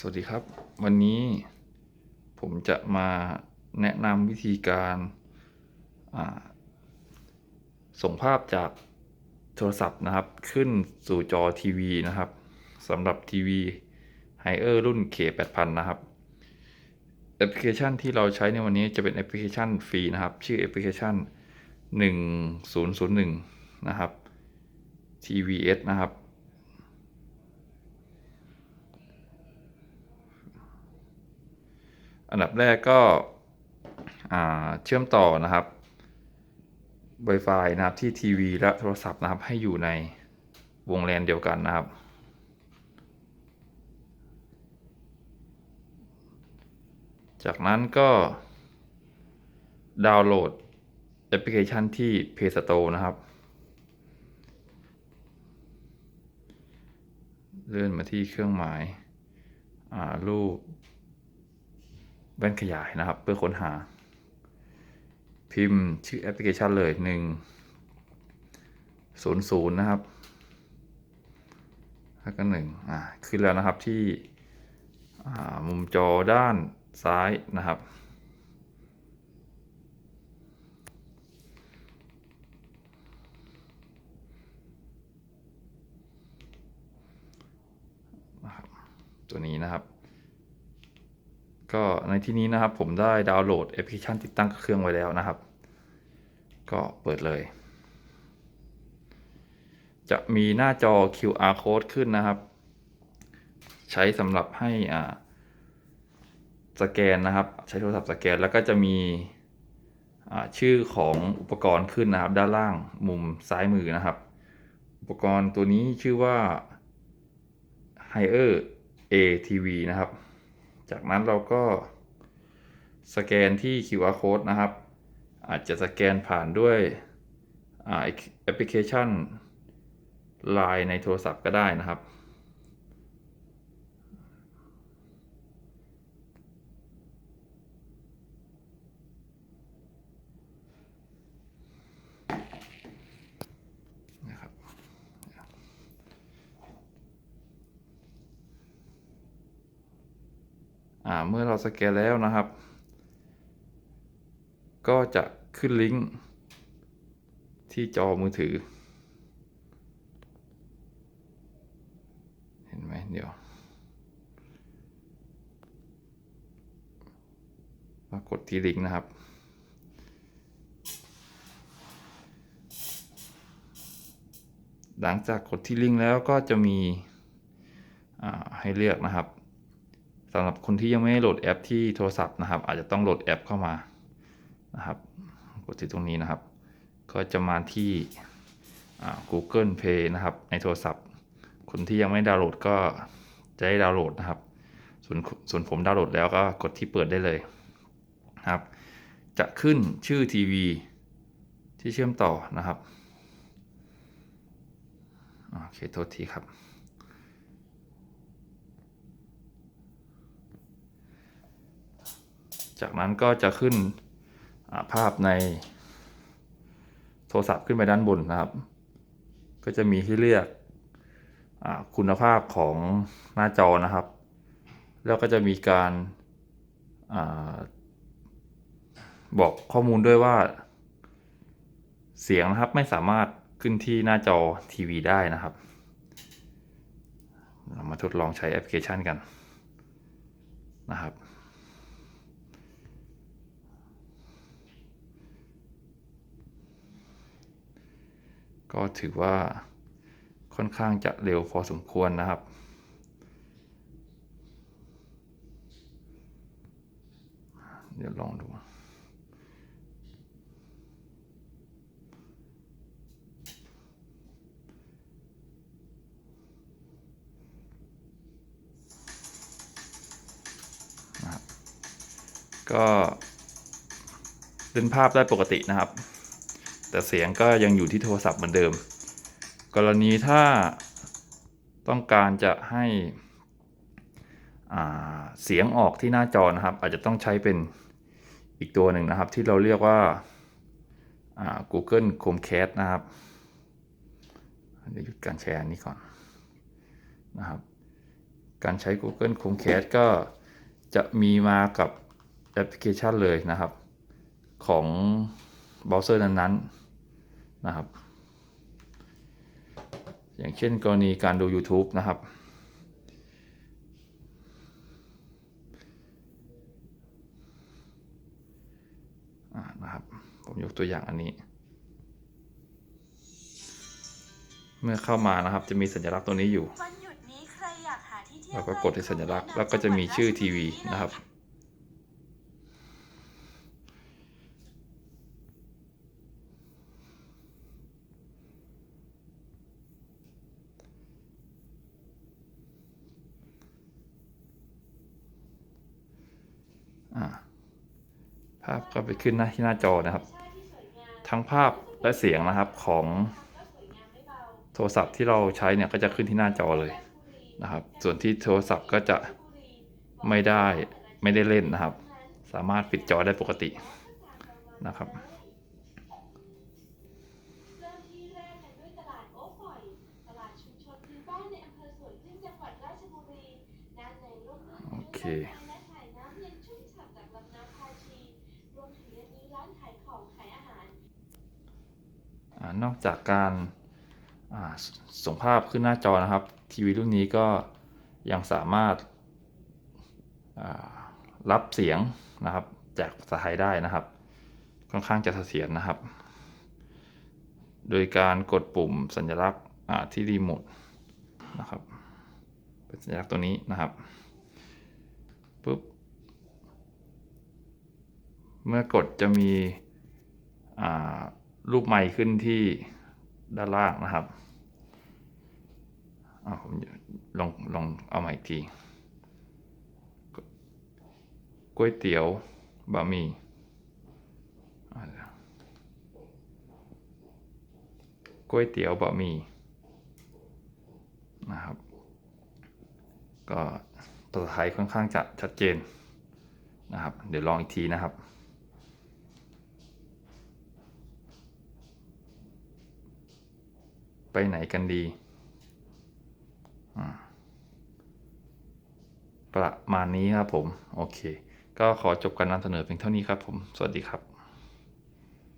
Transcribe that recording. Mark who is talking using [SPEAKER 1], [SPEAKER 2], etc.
[SPEAKER 1] สวัสดีครับ วันนี้ผมจะมาแนะนำวิธีการาส่งภาพจากโทรศัพท์นะครับ ขึ้นสู่จอทีวีนะครับสำหรับทีวีไฮเออร์รุ่น K8000 นะครับ แอปพลิเคชันที่เราใช้ในวันนี้จะเป็นแอปพลิเคชันฟรีนะครับ ชื่อแอปพลิเคชัน 1001 นะครับ TVS นะครับ อันดับแรกก็เชื่อมต่อนะครับ Wi-Fi นะครับที่ทีวีและโทรศัพท์นะครับ ให้อยู่ในวงแลนเดียวกันนะครับ จากนั้นก็ดาวน์โหลดแอปพลิเคชันที่ Play Store นะครับ เลื่อนมาที่เครื่องหมายรูป แว่นขยายนะครับ เพื่อค้นหา พิมพ์ชื่อแอปพลิเคชันเลยหนึ่งศูนย์ศูนย์นะครับ แล้วก็หนึ่งอ่าขึ้นแล้วนะครับที่มุมจอด้านซ้ายนะครับตัวนี้นะครับ ก็ในที่นี้นะครับผมได้ดาวน์โหลดแอปพลิเคชันติดตั้งเครื่องไว้แล้วนะครับ ก็เปิดเลย จะมีหน้าจอ QR code ขึ้นนะครับ ใช้สำหรับให้อ่าสแกนนะครับ ใช้โทรศัพท์สแกนแล้วก็จะมีชื่อของอุปกรณ์ขึ้นนะครับ ด้านล่างมุมซ้ายมือนะครับ อุปกรณ์ตัวนี้ชื่อว่า h i e r ATV นะครับ จากนั้นเราก็สแกนที่ QR code นะครับ อาจจะสแกนผ่านด้วยอแอปพลิเคชัน Line ในโทรศัพท์ก็ได้นะครับ เมื่อเราสแกนแล้วนะครับ ก็จะขึ้นลิงก์ที่จอมือถือ เห็นไหมเดี๋ยวมากดที่ลิงก์นะครับหลังจากกดที่ลิงก์แล้วก็จะมีให้เลือกนะครับ สำหรับคนที่ยังไม่ได้โหลดแอปที่โทรศัพท์นะครับ อาจจะต้องโหลดแอปเข้ามานะครับ กดที่ตรงนี้นะครับ ก็จะมาที่ Google Play นะครับ ในโทรศัพท์ คนที่ยังไม่ดาวน์โหลดก็จะได้ดาวน์โหลดนะครับ ส่วนส่วนผมดาวน์โหลดแล้วก็กดที่เปิดได้เลยนะครับ จะขึ้นชื่อทีวีที่เชื่อมต่อนะครับ โอเค โทษทีครับ จากนั้นก็จะขึ้นาภาพในโทรศัพท์ขึ้นไปด้านบนนะครับ ก็จะมีให้เลือกอคุณภาพของหน้าจอนะครับ แล้วก็จะมีการอาบอกข้อมูลด้วยว่า เสียงนะครับไม่สามารถขึ้นที่หน้าจอทีวีได้นะครับ เรามาทดลองใช้แอปพลิเคชันกันนะครับ ก็ถือว่าค่อนข้างจะเร็วพอสมควรนะครับ เดี๋ยวลองดูนะครับก็เล่นภาพได้ปกตินะครับ แต่เสียงก็ยังอยู่ที่โทรศัพท์เหมือนเดิม กรณีถ้าต้องการจะให้เสียงออกที่หน้าจอนะครับ อาจจะต้องใช้เป็นอีกตัวหนึ่งนะครับ ที่เราเรียกว่าา Google Chromecast นะครับเดี๋ยวหยุดการแชร์นนี้ก่อนนะครับ การใช้ Google Chromecast ก็จะมีมากับแอปพลิเคชันเลยนะครับ ของเบราว์เซอร์นั้นๆ นะครับ อย่างเช่นกรณีการดู YouTube นะครับอ่านะครับ ผมยกตัวอย่างอันนี้ เมื่อเข้ามานะครับจะมีสัญลักษณ์ตัวนี้อยู่
[SPEAKER 2] วันหยุดนี้ใครอยากหาที่เที่ยว
[SPEAKER 1] เราก็กดที่สัญลักษณ์แล้วก็จะมีชื่อทีวีนะครับ ภาพก็ไปขึ้นหน้าที่หน้าจอนะครับ ทั้งภาพและเสียงนะครับของโทรศัพท์ที่เราใช้เนี่ยก็จะขึ้นที่หน้าจอเลยนะครับ ส่วนที่โทรศัพท์ก็จะไม่ได้ไม่ได้เล่นนะครับ สามารถปิดจอได้ปกตินะครับ
[SPEAKER 3] โอ๊ค นอก
[SPEAKER 1] จากการาส่งภาพขึ้นหน้าจอนะครับ ทีวีรุ่นนี้ก็ยังสามารถรับเสียงนะครับ จากภาษาไทยได้นะครับ ค่อนข้างจะเสถียรนะครับ โดยการกดปุ่มสัญลักษณ์ที่รีโมทนะครับเป็นสัญลักษณ์ตัวนี้นะครับปุ๊บเมื่อกดจะมีอ่า รูปไมค์ขึ้นที่ด้านล่างนะครับอ่าผมลองลองเอาใหม่อีกทีก๋วยเตี๋ยวบะหมี่ก๋วยเตี๋ยวบะหมี่นะครับ ก็ภาษาไทยค่อนข้างจะชัดเจนนะครับ เดี๋ยวลองอีกทีนะครับ ไปไหนกันดีอ่าประมาณนี้ครับผม โอเค ก็ขอจบการนำเสนอเพียงเท่านี้ครับผม สวัสดีครับ